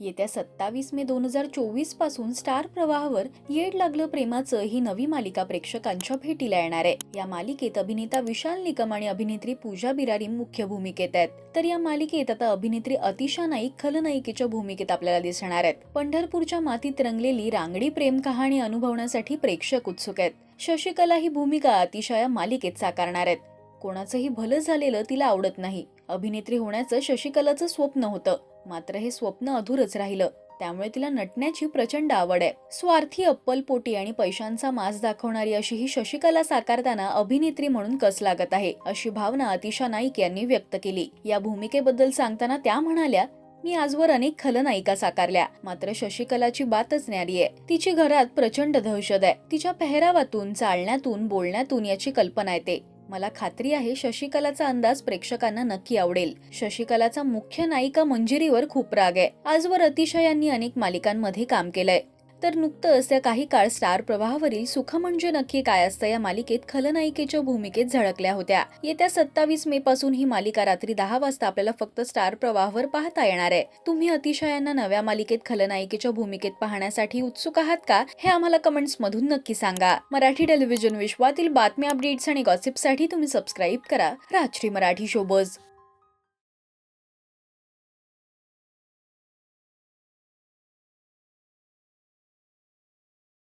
येत्या सत्तावीस मे दोन हजार चोवीसपासून स्टार प्रवाहावर येड लागलं प्रेमाचं ही नवी मालिका प्रेक्षकांच्या भेटीला येणार आहे. या मालिकेत अभिनेता विशाल निकम आणि अभिनेत्री पूजा बिरारी मुख्य भूमिकेत आहेत. तर या मालिकेत आता अभिनेत्री अतिशा नाईक खलनायिकेच्या भूमिकेत आपल्याला दिसणार आहेत. पंढरपूरच्या मातीत रंगलेली रांगडी प्रेम कहाणी अनुभवण्यासाठी प्रेक्षक उत्सुक आहेत. शशिकला ही भूमिका अतिशा या मालिकेत साकारणार आहेत. कोणाचंही भलं झालेलं तिला आवडत नाही. अभिनेत्री होण्याचं शशिकलाचं स्वप्न होतं. मात्र हे स्वप्न अधूरच राहिलं. त्यामुळे तिला नटण्याची प्रचंड आवड आहे. स्वार्थी अप्पलपोटी आणि पैशांचा मास दाखवणारी अशी ही शशिकला साकारताना अभिनेत्री म्हणून कस लागत आहे अशी भावना अतिशा नाईक यांनी व्यक्त केली. या भूमिकेबद्दल सांगताना त्या म्हणाल्या मी आजवर अनेक खलनायिका साकारल्या. मात्र शशिकलाची बातच न्यारी आहे. तिची घरात प्रचंड दहशत आहे. तिच्या पेहरावातून चालण्यातून बोलण्यातून याची कल्पना येते. मला खात्री आहे शशिकलाचा अंदाज प्रेक्षकांना नक्की आवडेल. शशिकलाचा मुख्य नायिका मंजिरीवर खूप राग आहे. आजवर अतिशय यांनी अनेक मालिकांमध्ये काम केलंय. तर नुकतंच त्या काही काळ स्टार प्रवाहावरील सुख म्हणजे नक्की काय असतं या मालिकेत खलनायिकेच्या भूमिकेत झळकल्या होत्या. येत्या सत्तावीस मे पासून ही मालिका रात्री दहा वाजता आपल्याला फक्त स्टार प्रवाहावर पाहता येणार आहे. तुम्ही अतिशयांना नव्या मालिकेत खलनायिकेच्या भूमिकेत पाहण्यासाठी उत्सुक आहात का? हे आम्हाला कमेंट्स मधून नक्की सांगा. मराठी टेलिव्हिजन विश्वातील बातम्या अपडेट्स आणि गॉसिपसाठी तुम्ही सबस्क्राईब करा. राजश्री मराठी शोबज